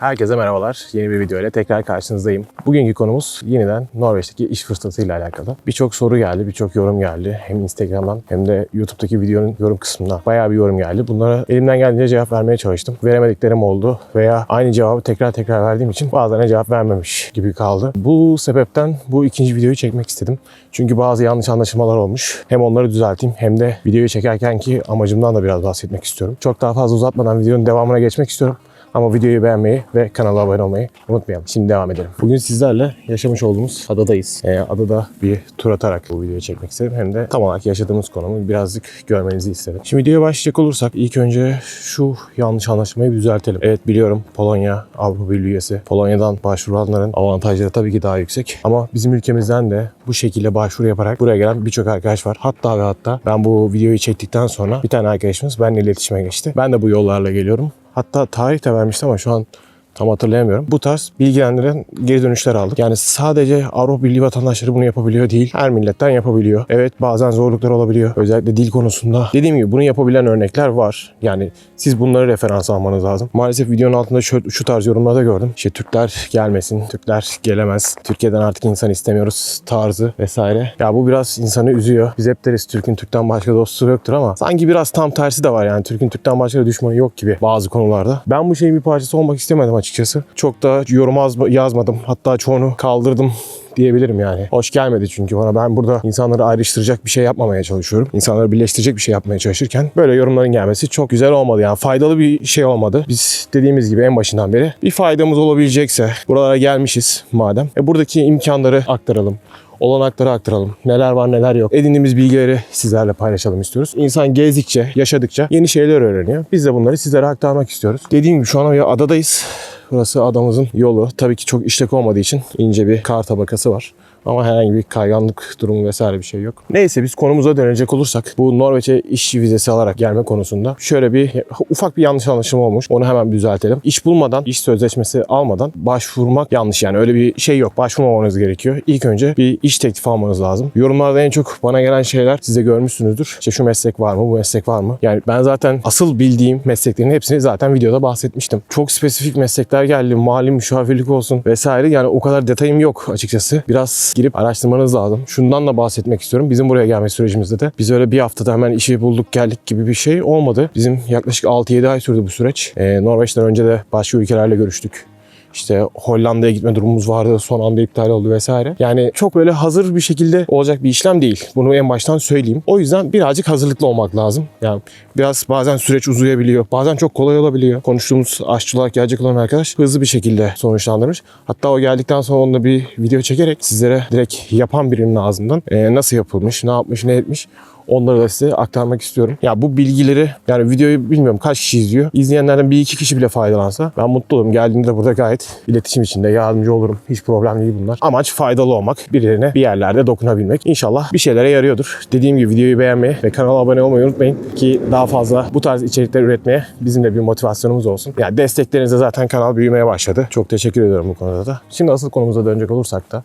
Herkese merhabalar. Yeni bir video ile tekrar karşınızdayım. Bugünkü konumuz yeniden Norveç'teki iş fırsatıyla alakalı. Birçok soru geldi, birçok yorum geldi. Hem Instagram'dan hem de YouTube'daki videonun yorum kısmından bayağı bir yorum geldi. Bunlara elimden geldiğince cevap vermeye çalıştım. Veremediklerim oldu veya aynı cevabı tekrar tekrar verdiğim için bazılarına cevap vermemiş gibi kaldı. Bu sebepten bu ikinci videoyu çekmek istedim. Çünkü bazı yanlış anlaşılmalar olmuş. Hem onları düzelteyim hem de videoyu çekerken ki amacımdan da biraz bahsetmek istiyorum. Çok daha fazla uzatmadan videonun devamına geçmek istiyorum. Ama videoyu beğenmeyi ve kanala abone olmayı unutmayalım. Şimdi devam edelim. Bugün sizlerle yaşamış olduğumuz adadayız. Ee, adada bir tur atarak bu videoyu çekmek istedim. Hem de tam olarak yaşadığımız konumu birazcık görmenizi istedim. Şimdi videoya başlayacak olursak ilk önce şu yanlış anlaşılmayı bir düzeltelim. Evet biliyorum Polonya Avrupa Birliği üyesi. Polonya'dan başvuranların avantajları tabii ki daha yüksek. Ama bizim ülkemizden de bu şekilde başvuru yaparak buraya gelen birçok arkadaş var. Hatta ve hatta ben bu videoyu çektikten sonra bir tane arkadaşımız benimle iletişime geçti. Ben de bu yollarla geliyorum. Hatta tarih de vermişti ama şu an tam hatırlayamıyorum. Bu tarz bilgilendiren geri dönüşler aldık. Yani sadece Avrupa Birliği vatandaşları bunu yapabiliyor değil. Her milletten yapabiliyor. Evet bazen zorluklar olabiliyor. Özellikle dil konusunda. Dediğim gibi bunu yapabilen örnekler var. Yani siz bunları referans almanız lazım. Maalesef videonun altında şu, şu tarz yorumlarda gördüm. İşte Türkler gelmesin, Türkler gelemez. Türkiye'den artık insan istemiyoruz tarzı vesaire. Ya bu biraz insanı üzüyor. Biz hep deriz Türk'ün Türk'ten başka dostu yoktur ama sanki biraz tam tersi de var yani. Türk'ün Türk'ten başka düşmanı yok gibi bazı konularda. Ben bu şeyin bir parçası olmak istemedim açıkçası. Çok da yorum az- yazmadım. Hatta çoğunu kaldırdım diyebilirim yani. Hoş gelmedi çünkü bana. Ben burada insanları ayrıştıracak bir şey yapmamaya çalışıyorum. İnsanları birleştirecek bir şey yapmaya çalışırken böyle yorumların gelmesi çok güzel olmadı. Yani faydalı bir şey olmadı. Biz dediğimiz gibi en başından beri bir faydamız olabilecekse buralara gelmişiz madem. E buradaki imkanları aktaralım olanakları aktaralım. Neler var neler yok. Edindiğimiz bilgileri sizlerle paylaşalım istiyoruz. İnsan gezdikçe, yaşadıkça yeni şeyler öğreniyor. Biz de bunları sizlere aktarmak istiyoruz. Dediğim gibi şu an bir adadayız. Burası adamızın yolu. Tabii ki çok işlek olmadığı için ince bir kar tabakası var. Ama herhangi bir kayganlık durumu vesaire bir şey yok. Neyse biz konumuza dönecek olursak bu Norveç'e iş vizesi alarak gelme konusunda şöyle bir ufak bir yanlış anlaşılma olmuş. Onu hemen düzeltelim. İş bulmadan, iş sözleşmesi almadan başvurmak yanlış yani. Öyle bir şey yok. Başvurmamanız gerekiyor. İlk önce bir iş teklifi almanız lazım. Yorumlarda en çok bana gelen şeyler siz de görmüşsünüzdür. İşte şu meslek var mı, bu meslek var mı? Yani ben zaten asıl bildiğim mesleklerin hepsini zaten videoda bahsetmiştim. Çok spesifik meslekler geldi. Mali müşavirlik olsun vesaire. Yani o kadar detayım yok açıkçası. Biraz girip araştırmanız lazım. Şundan da bahsetmek istiyorum. Bizim buraya gelme sürecimizde de biz öyle bir haftada hemen işi bulduk geldik gibi bir şey olmadı. Bizim yaklaşık 6-7 ay sürdü bu süreç. Ee, Norveç'ten önce de başka ülkelerle görüştük. İşte Hollanda'ya gitme durumumuz vardı. Son anda iptal oldu vesaire. Yani çok böyle hazır bir şekilde olacak bir işlem değil. Bunu en baştan söyleyeyim. O yüzden birazcık hazırlıklı olmak lazım. Yani biraz bazen süreç uzayabiliyor. Bazen çok kolay olabiliyor. Konuştuğumuz aşçı olarak gelecek olan arkadaş hızlı bir şekilde sonuçlandırmış. Hatta o geldikten sonra onunla bir video çekerek sizlere direkt yapan birinin ağzından e, nasıl yapılmış, ne yapmış, ne etmiş Onları da size aktarmak istiyorum. Ya bu bilgileri yani videoyu bilmiyorum kaç kişi izliyor. İzleyenlerden bir iki kişi bile faydalansa ben mutlu olurum. Geldiğimde de burada gayet iletişim içinde yardımcı olurum. Hiç problem değil bunlar. Amaç faydalı olmak. Birilerine bir yerlerde dokunabilmek. İnşallah bir şeylere yarıyordur. Dediğim gibi videoyu beğenmeyi ve kanala abone olmayı unutmayın ki daha fazla bu tarz içerikler üretmeye bizim de bir motivasyonumuz olsun. Yani desteklerinizle zaten kanal büyümeye başladı. Çok teşekkür ediyorum bu konuda da. Şimdi asıl konumuza dönecek olursak da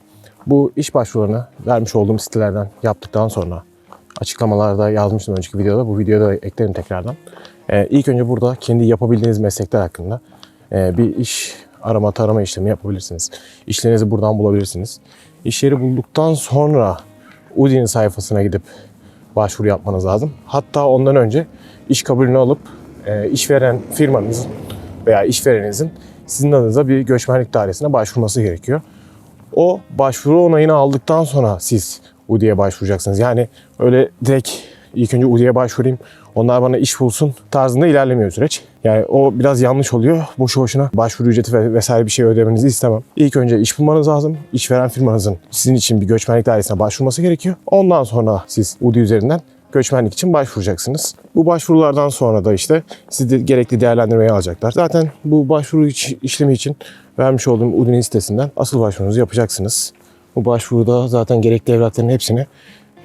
bu iş başvurularını vermiş olduğum sitelerden yaptıktan sonra açıklamalarda yazmıştım önceki videoda. Bu videoda da eklerim tekrardan. Ee, ilk önce burada kendi yapabildiğiniz meslekler hakkında e, bir iş arama tarama işlemi yapabilirsiniz. İşlerinizi buradan bulabilirsiniz. İş yeri bulduktan sonra Udi'nin sayfasına gidip başvuru yapmanız lazım. Hatta ondan önce iş kabulünü alıp e, işveren firmanızın veya işvereninizin sizin adınıza bir göçmenlik dairesine başvurması gerekiyor. O başvuru onayını aldıktan sonra siz UDI'ye başvuracaksınız. Yani öyle direkt ilk önce UDI'ye başvurayım, onlar bana iş bulsun tarzında ilerlemiyor süreç. Yani o biraz yanlış oluyor. Boşu boşuna başvuru ücreti ve vesaire bir şey ödemenizi istemem. İlk önce iş bulmanız lazım. İşveren firmanızın sizin için bir göçmenlik dairesine başvurması gerekiyor. Ondan sonra siz UDI üzerinden göçmenlik için başvuracaksınız. Bu başvurulardan sonra da işte sizi gerekli değerlendirmeyi alacaklar. Zaten bu başvuru iç- işlemi için vermiş olduğum UDI'nin sitesinden asıl başvurunuzu yapacaksınız. Bu başvuruda zaten gerekli evrakların hepsini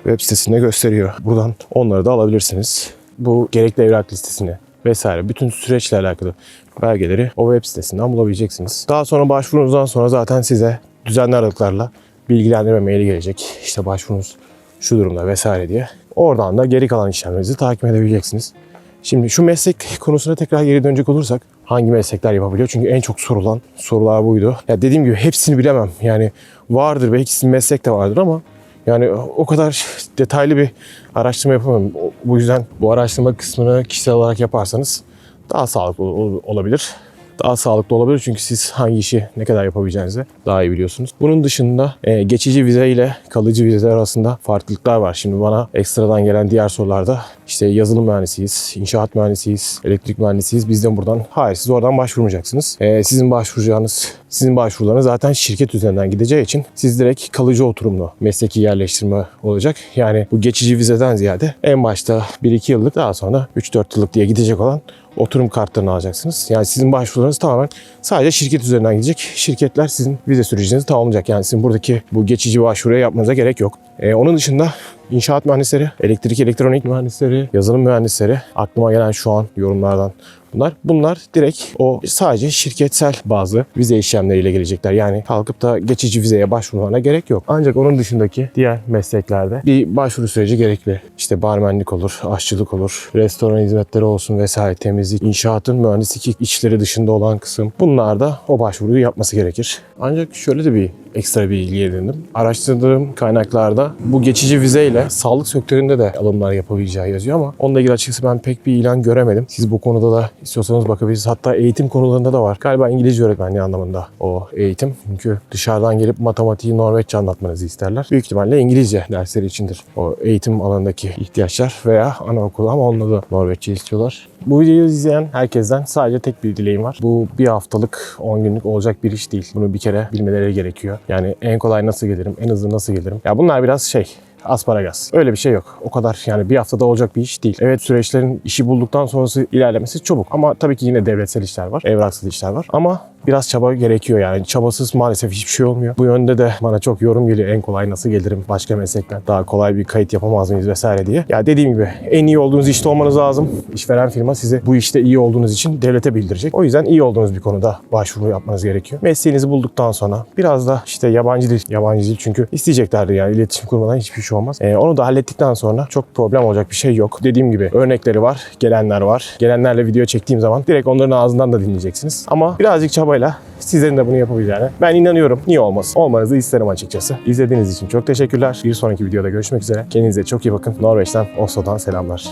web sitesinde gösteriyor. Buradan onları da alabilirsiniz. Bu gerekli evrak listesini vesaire bütün süreçle alakalı belgeleri o web sitesinden bulabileceksiniz. Daha sonra başvurunuzdan sonra zaten size düzenli aralıklarla bilgilendirme maili gelecek. İşte başvurunuz şu durumda vesaire diye. Oradan da geri kalan işlemlerinizi takip edebileceksiniz. Şimdi şu meslek konusuna tekrar geri dönecek olursak hangi meslekler yapabiliyor? Çünkü en çok sorulan sorular buydu. Ya dediğim gibi hepsini bilemem. Yani vardır belki sizin meslek de vardır ama yani o kadar detaylı bir araştırma yapamam. Bu yüzden bu araştırma kısmını kişisel olarak yaparsanız daha sağlıklı ol- olabilir. Daha sağlıklı olabilir çünkü siz hangi işi ne kadar yapabileceğinizi daha iyi biliyorsunuz. Bunun dışında e, geçici vize ile kalıcı vize arasında farklılıklar var. Şimdi bana ekstradan gelen diğer sorularda işte yazılım mühendisiyiz, inşaat mühendisiyiz, elektrik mühendisiyiz. Biz de buradan hayır siz oradan başvurmayacaksınız. E, sizin başvuracağınız, sizin başvurularınız zaten şirket üzerinden gideceği için siz direkt kalıcı oturumlu mesleki yerleştirme olacak. Yani bu geçici vizeden ziyade en başta 1-2 yıllık daha sonra 3-4 yıllık diye gidecek olan oturum kartlarını alacaksınız. Yani sizin başvurularınız tamamen sadece şirket üzerinden gidecek. Şirketler sizin vize sürecinizi tamamlayacak. Yani sizin buradaki bu geçici başvuruya yapmanıza gerek yok. Ee, onun dışında inşaat mühendisleri, elektrik elektronik mühendisleri, yazılım mühendisleri aklıma gelen şu an yorumlardan bunlar. Bunlar direkt o sadece şirketsel bazı vize işlemleriyle gelecekler. Yani kalkıp da geçici vizeye başvurmana gerek yok. Ancak onun dışındaki diğer mesleklerde bir başvuru süreci gerekli. İşte barmenlik olur, aşçılık olur, restoran hizmetleri olsun vesaire, temizlik, inşaatın mühendislik işleri dışında olan kısım. Bunlarda o başvuruyu yapması gerekir. Ancak şöyle de bir ekstra bir bilgi edindim. Araştırdığım kaynaklarda bu geçici vizeyle sağlık sektöründe de alımlar yapabileceği yazıyor ama onunla ilgili açıkçası ben pek bir ilan göremedim. Siz bu konuda da istiyorsanız bakabilirsiniz. Hatta eğitim konularında da var. Galiba İngilizce öğretmenliği anlamında o eğitim. Çünkü dışarıdan gelip matematiği Norveççe anlatmanızı isterler. Büyük ihtimalle İngilizce dersleri içindir. O eğitim alanındaki ihtiyaçlar veya anaokulu ama onunla da Norveççe istiyorlar. Bu videoyu izleyen herkesten sadece tek bir dileğim var. Bu bir haftalık, 10 günlük olacak bir iş değil. Bunu bir kere bilmeleri gerekiyor. Yani en kolay nasıl gelirim, en hızlı nasıl gelirim. Ya bunlar biraz şey, asparagas. Öyle bir şey yok. O kadar yani bir haftada olacak bir iş değil. Evet süreçlerin işi bulduktan sonrası ilerlemesi çabuk. Ama tabii ki yine devletsel işler var, evraksal işler var. Ama biraz çaba gerekiyor yani. Çabasız maalesef hiçbir şey olmuyor. Bu yönde de bana çok yorum geliyor. En kolay nasıl gelirim başka meslekten daha kolay bir kayıt yapamaz mıyız vesaire diye. Ya dediğim gibi en iyi olduğunuz işte olmanız lazım. İşveren firma size bu işte iyi olduğunuz için devlete bildirecek. O yüzden iyi olduğunuz bir konuda başvuru yapmanız gerekiyor. Mesleğinizi bulduktan sonra biraz da işte yabancı dil, yabancı dil çünkü isteyeceklerdir yani iletişim kurmadan hiçbir şey olmaz. Ee, onu da hallettikten sonra çok problem olacak bir şey yok. Dediğim gibi örnekleri var, gelenler var. Gelenlerle video çektiğim zaman direkt onların ağzından da dinleyeceksiniz. Ama birazcık çabayla sizlerin de bunu yapabileceğine ben inanıyorum. Niye olmasın? Olmanızı isterim açıkçası. İzlediğiniz için çok teşekkürler. Bir sonraki videoda görüşmek üzere. Kendinize çok iyi bakın. Norveç'ten, Oslo'dan selamlar.